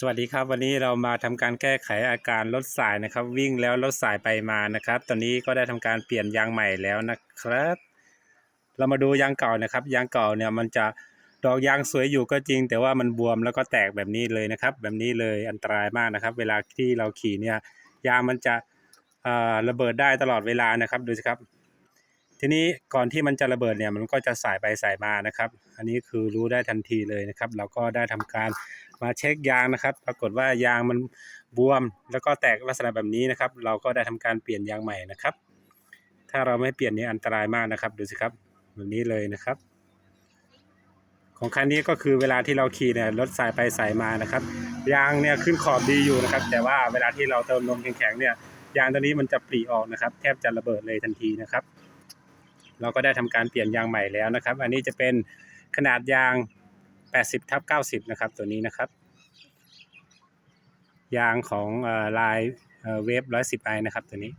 สวัสดีครับ วันนี้เรามาทำการแก้ไขอาการรถสายนะครับ วิ่งแล้วรถสายไปมานะครับ ตอนนี้ก็ได้ทำการเปลี่ยนยางใหม่แล้วนะครับ เรามาดูยางเก่านะครับ ยางเก่าเนี่ยมันจะดอกยางสวยอยู่ก็จริง แต่ว่ามันบวมแล้วก็แตกแบบนี้เลยนะครับ แบบนี้เลยอันตรายมากนะครับ เวลาที่เราขี่เนี่ยยางมันจะระเบิดได้ตลอดเวลานะครับดูสิครับ ทีนี้ก่อนที่มันจะระเบิดเนี่ยมันก็จะสายไปสายมานะครับ อันนี้คือรู้ได้ทันทีเลยนะครับ เราก็ได้ทำการมาเช็คยางนะครับ ปรากฏว่ายางมันบวม แล้วก็แตกลักษณะแบบนี้นะครับ เราก็ได้ทำการเปลี่ยนยางใหม่นะครับ ถ้าเราไม่เปลี่ยนนี่อันตรายมากนะครับดูสิครับแบบนี้เลยนะครับ ของคันนี้ก็คือเวลาที่เราขี่เนี่ยรถสายไปสายมานะครับ ยางเนี่ยขึ้นขอบดีอยู่นะครับ แต่ว่าเวลาที่เราเติมลมแข็งๆเนี่ยยางตัวนี้มันจะปริออกนะครับ แทบจะระเบิดเลยทันทีนะครับ เราก็ได้ทำการเปลี่ยนยางใหม่แล้วนะครับ อันนี้จะเป็นขนาดยาง 80ทับ90 นะครับ ตัวนี้นะครับ ยางของลายเวฟ110ไอนะครับตัวนี้